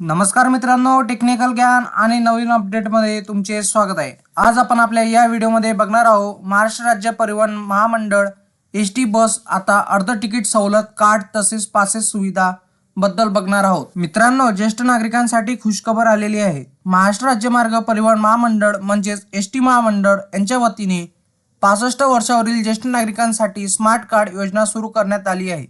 नमस्कार मित्रांनो टेक्निकल ज्ञान आणि नवीन अपडेटमध्ये तुमचे स्वागत आहे. आज आपण आपल्या या व्हिडिओमध्ये बघणार आहोत महाराष्ट्र राज्य परिवहन महामंडळ एस टी बस आता अर्ध तिकीट सवलत कार्ड तसेच पासेस सुविधा बद्दल बघणार आहोत. मित्रांनो ज्येष्ठ नागरिकांसाठी खुशखबर आलेली आहे. महाराष्ट्र राज्य मार्ग परिवहन महामंडळ म्हणजेच एस टी महामंडळ यांच्या वतीने पासष्ट वर्षावरील ज्येष्ठ नागरिकांसाठी स्मार्ट कार्ड योजना सुरू करण्यात आली आहे.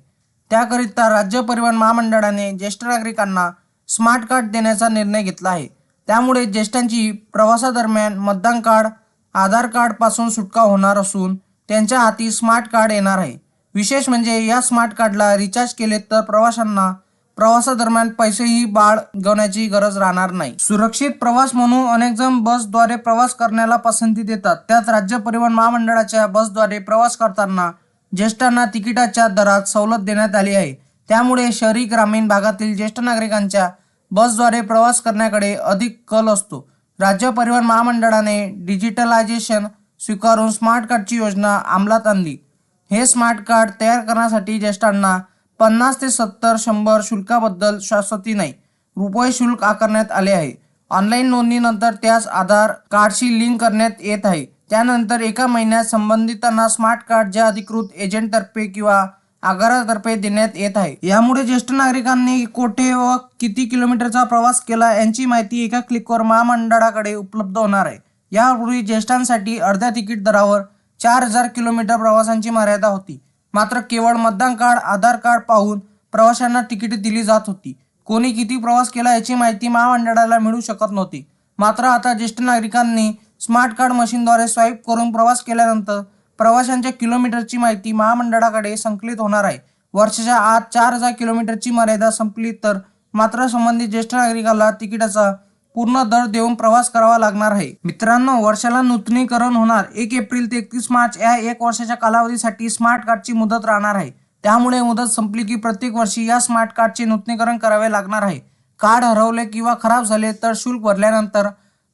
त्याकरिता राज्य परिवहन महामंडळाने ज्येष्ठ नागरिकांना स्मार्ट कार्ड देण्याचा निर्णय घेतला आहे. त्यामुळे ज्येष्ठांची प्रवासादरम्यान मतदान कार्ड आधार कार्डपासून सुटका होणार असून त्यांच्या हाती स्मार्ट कार्ड येणार आहे. विशेष म्हणजे या स्मार्ट कार्डला रिचार्ज केले तर प्रवाशांना प्रवासादरम्यान पैसेही बाळगवण्याची गरज राहणार नाही. सुरक्षित प्रवास म्हणून अनेक जण बसद्वारे प्रवास करण्याला पसंती देतात. त्यात राज्य परिवहन महामंडळाच्या बसद्वारे प्रवास करताना ज्येष्ठांना तिकिटाच्या दरात सवलत देण्यात आली आहे. त्यामुळे शहरी ग्रामीण भागातील ज्येष्ठ नागरिकांच्या बसद्वारे प्रवास करण्याकडे अधिक कल असतो. राज्य परिवहन महामंडळाने डिजिटलायझेशन स्वीकारून स्मार्ट कार्डची योजना अंमलात आणली. हे स्मार्ट कार्ड तयार करण्यासाठी ज्येष्ठांना पन्नास ते सत्तर शंभर शुल्काबद्दल शाश्वती नाही रुपये शुल्क आकारण्यात आले आहे. ऑनलाईन नोंदणीनंतर त्यास आधार कार्डशी लिंक करण्यात येत आहे. त्यानंतर एका महिन्यात संबंधितांना स्मार्ट कार्ड ज्या अधिकृत एजंटतर्फे किंवा आगारातर्फे देण्यात येत आहे. यामुळे ज्येष्ठ नागरिकांनी कोठे व किती किलोमीटरचा प्रवास केला यांची माहिती एका क्लिकवर महामंडळाकडे उपलब्ध होणार आहे. यापूर्वी ज्येष्ठांसाठी अर्ध्या तिकीट दरावर चार हजार किलोमीटर प्रवासांची मर्यादा होती. मात्र केवळ मतदान कार्ड आधार कार्ड पाहून प्रवाशांना तिकीट दिली जात होती. कोणी किती प्रवास केला याची माहिती महामंडळाला मिळू शकत नव्हती. मात्र आता ज्येष्ठ नागरिकांनी स्मार्ट कार्ड मशीनद्वारे स्वाईप करून प्रवास केल्यानंतर प्रवाशांच्या किलोमीटरची माहिती महामंडळाकडे संकलित होणार आहे. वर्षाच्या आत चार हजार किलोमीटरची मर्यादा संपली तर मात्र संबंधित ज्येष्ठ नागरिकाला तिकिटाचा पूर्ण दर देऊन प्रवास करावा लागणार आहे. मित्रांनो वर्षाला नूतनीकरण होणार. एक एप्रिल ते एकतीस मार्च या एक वर्षाच्या कालावधीसाठी स्मार्ट कार्डची मुदत राहणार आहे. त्यामुळे मुदत संपली की प्रत्येक वर्षी या स्मार्ट कार्डचे नूतनीकरण करावे लागणार आहे. कार्ड हरवले किंवा खराब झाले तर शुल्क भरल्यानंतर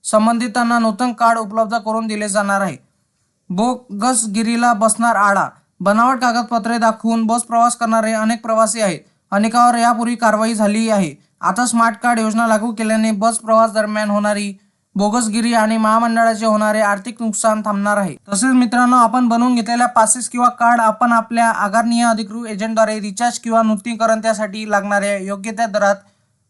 संबंधितांना नूतन कार्ड उपलब्ध करून दिले जाणार आहे. बोगसगिरीला बसणार आळा बनावट कागदपत्रे दाखवून बस प्रवास करणारे अनेक प्रवासी आहेत. अनेकावर यापूर्वी कारवाई झाली आहे. आता स्मार्ट कार्ड योजना लागू केल्याने बस प्रवास दरम्यान होणारी बोगसगिरी आणि महामंडळाचे होणारे आर्थिक नुकसान थांबणार आहे. तसेच मित्रांनो आपण बनवून घेतलेल्या पासेस किंवा कार्ड आपण आपल्या आगारणीय अधिकृत एजंटद्वारे रिचार्ज किंवा नूतनीकरण त्यासाठी लागणाऱ्या योग्य त्या दरात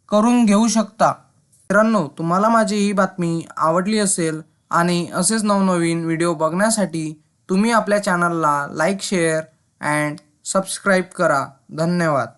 करून घेऊ शकता. मित्रांनो तुम्हाला माझी ही बातमी आवडली असेल आणि असेच नवनवीन व्हिडिओ बघण्यासाठी तुम्ही आपल्या चॅनलला लाईक शेअर अँड सबस्क्राईब करा. धन्यवाद.